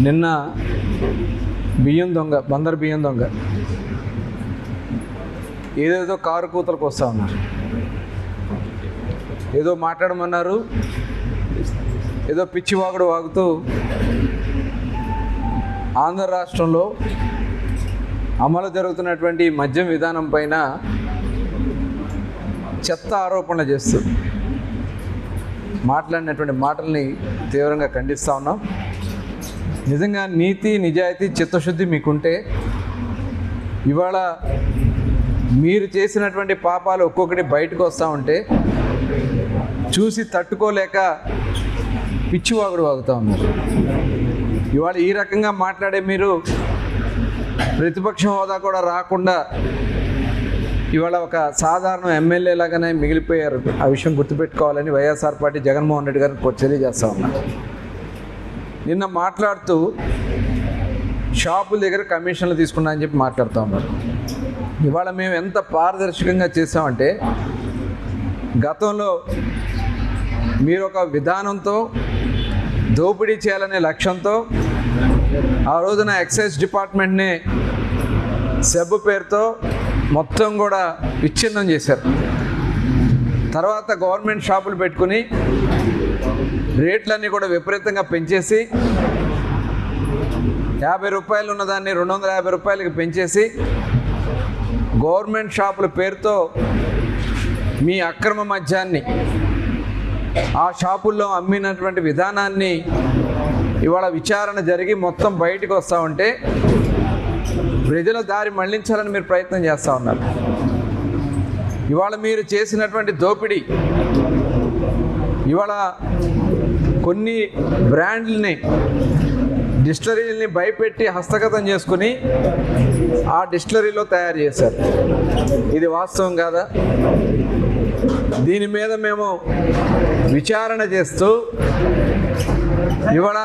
నిన్న బియ్యం దొంగ బందర్ బియ్యం దొంగ ఏదేదో కారు కూతలకు వస్తూ ఉన్నారు. ఏదో మాట్లాడమన్నారు ఏదో పిచ్చి వాగుడు వాగుతూ ఆంధ్ర రాష్ట్రంలో అమలు జరుగుతున్నటువంటి మద్యం విధానం పైన చెత్త ఆరోపణలు చేస్తూ మాట్లాడినటువంటి మాటల్ని తీవ్రంగా ఖండిస్తూ ఉన్నాం. నిజంగా నీతి నిజాయితీ చిత్తశుద్ధి మీకుంటే ఇవాళ మీరు చేసినటువంటి పాపాలు ఒక్కొక్కటి బయటకు వస్తూ ఉంటే చూసి తట్టుకోలేక పిచ్చివాగుడు వాగుతూ ఉన్నారు. ఇవాళ ఈ రకంగా మాట్లాడే మీరు ప్రతిపక్ష హోదా కూడా రాకుండా ఇవాళ ఒక సాధారణ ఎమ్మెల్యే లాగానే మిగిలిపోయారు. ఆ విషయం గుర్తుపెట్టుకోవాలని వైఎస్ఆర్ పార్టీ జగన్మోహన్ రెడ్డి గారిని తెలియజేస్తా ఉన్నారు నిన్న మాట్లాడుతూ షాపుల దగ్గర కమిషన్లు తీసుకున్నా అని చెప్పి మాట్లాడుతూ ఉన్నారు. ఇవాళ మేము ఎంత పారదర్శకంగా చేసామంటే గతంలో మీరు ఒక విధానంతో దోపిడీ చేయాలనే లక్ష్యంతో ఆ రోజున ఎక్సైజ్ డిపార్ట్మెంట్ని సెబ్ పేరుతో మొత్తం కూడా విచ్ఛిన్నం చేశారు. తర్వాత గవర్నమెంట్ షాపులు పెట్టుకుని రేట్లన్నీ కూడా విపరీతంగా పెంచేసి యాభై రూపాయలు ఉన్నదాన్ని రెండు వందల యాభై రూపాయలకి పెంచేసి గవర్నమెంట్ షాపుల పేరుతో మీ అక్రమ మద్యాన్ని ఆ షాపుల్లో అమ్మినటువంటి విధానాన్ని ఇవాళ విచారణ జరిగి మొత్తం బయటకు వస్తూ ఉంటే ప్రజల దారి మళ్ళించాలని మీరు ప్రయత్నం చేస్తూ ఉన్నారు. ఇవాళ మీరు చేసినటువంటి దోపిడీ ఇవాళ కొన్ని బ్రాండ్లని డిస్టరీల్ని భయపెట్టి హస్తగతం చేసుకుని ఆ డిస్టరీలో తయారు చేశారు. ఇది వాస్తవం కాదా? దీని మీద మేము విచారణ చేస్తూ ఇవాళ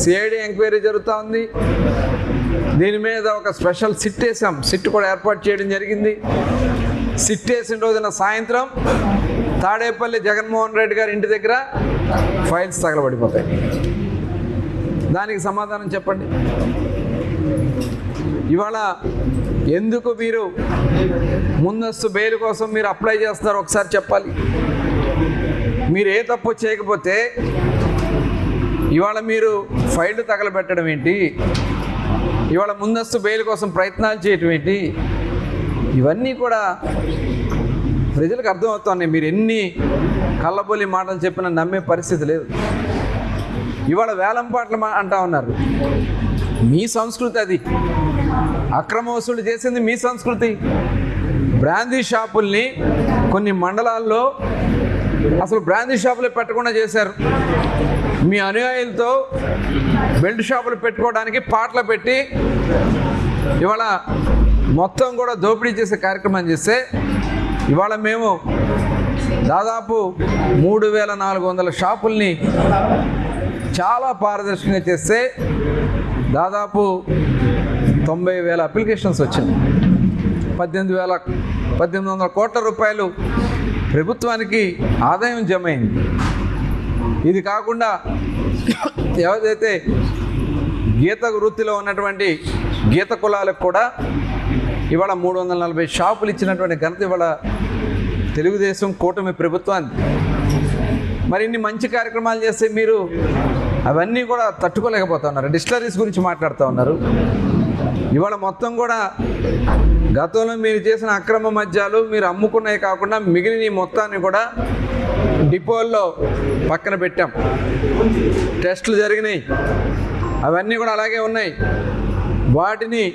సిఐడి ఎంక్వైరీ జరుగుతూ ఉంది దీని మీద ఒక స్పెషల్ సిట్ వేసాం. సిట్ కూడా ఏర్పాటు చేయడం జరిగింది. సిట్ వేసిన రోజున సాయంత్రం తాడేపల్లి జగన్మోహన్ రెడ్డి గారి ఇంటి దగ్గర ఫైల్స్ తగలబడిపోతాయి. దానికి సమాధానం చెప్పండి. ఇవాళ ఎందుకు మీరు ముందస్తు బెయిల్ కోసం మీరు అప్లై చేస్తున్నారు ఒకసారి చెప్పాలి. మీరు ఏ తప్పు చేయకపోతే ఇవాళ మీరు ఫైల్ తగలబెట్టడం ఏంటి? ఇవాళ ముందస్తు బెయిల్ కోసం ప్రయత్నాలు చేయటం ఏంటి? ఇవన్నీ కూడా ప్రజలకు అర్థమవుతున్నాయి మీరు ఎన్ని కళ్ళబొల్లి మాటలు చెప్పినా నమ్మే పరిస్థితి లేదు. ఇవాళ వేలం పాటలు మా- అంటా ఉన్నారు. మీ సంస్కృతి అది. అక్రమ వసూలు చేసింది మీ సంస్కృతి. బ్రాందీ షాపుల్ని కొన్ని మండలాల్లో అసలు బ్రాందీ షాపులే పెట్టకుండా చేశారు. మీ అనుయాయులతో బెల్ట్ షాపులు పెట్టుకోవడానికి పాటలు పెట్టి ఇవాళ మొత్తం కూడా దోపిడీ చేసే కార్యక్రమం చేస్తే ఇవాళ మేము దాదాపు మూడు వేల నాలుగు వందల షాపుల్ని చాలా పారదర్శకంగా చేస్తే దాదాపు తొంభై వేల అప్లికేషన్స్ వచ్చింది పద్దెనిమిది వేల పద్దెనిమిది వందల కోట్ల రూపాయలు ప్రభుత్వానికి ఆదాయం జమైంది. ఇది కాకుండా ఏదైతే గీత వృత్తిలో ఉన్నటువంటి గీత కులాలకు కూడా ఇవాళ మూడు వందల నలభై షాపులు ఇచ్చినటువంటి ఘనత ఇవాళ తెలుగుదేశం కూటమి ప్రభుత్వానికి మరి ఇన్ని మంచి కార్యక్రమాలు చేస్తే మీరు అవన్నీ కూడా తట్టుకోలేకపోతున్నారు. డిస్టలరీస్ గురించి మాట్లాడుతూ ఉన్నారు. ఇవాళ మొత్తం కూడా గతంలో మీరు చేసిన అక్రమ మద్యాలు మీరు అమ్ముకున్నవి కాకుండా మిగిలిన మొత్తాన్ని కూడా డిపోల్లో పక్కన పెట్టాం. టెస్టులు జరిగినాయి. అవన్నీ కూడా అలాగే ఉన్నాయి. వాటిని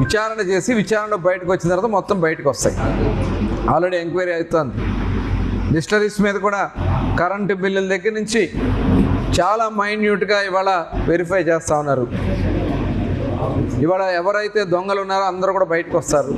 విచారణ చేసి విచారణ బయటకు వచ్చిన తర్వాత మొత్తం బయటకు వస్తాయి. ఆల్రెడీ ఎంక్వైరీ అవుతుంది. డిస్టరీస్ మీద కూడా కరెంటు బిల్లుల దగ్గర నుంచి చాలా మైన్యూట్గా ఇవాళ వెరిఫై చేస్తూ ఉన్నారు. ఇవాళ ఎవరైతే దొంగలు ఉన్నారో అందరూ కూడా బయటకు వస్తారు.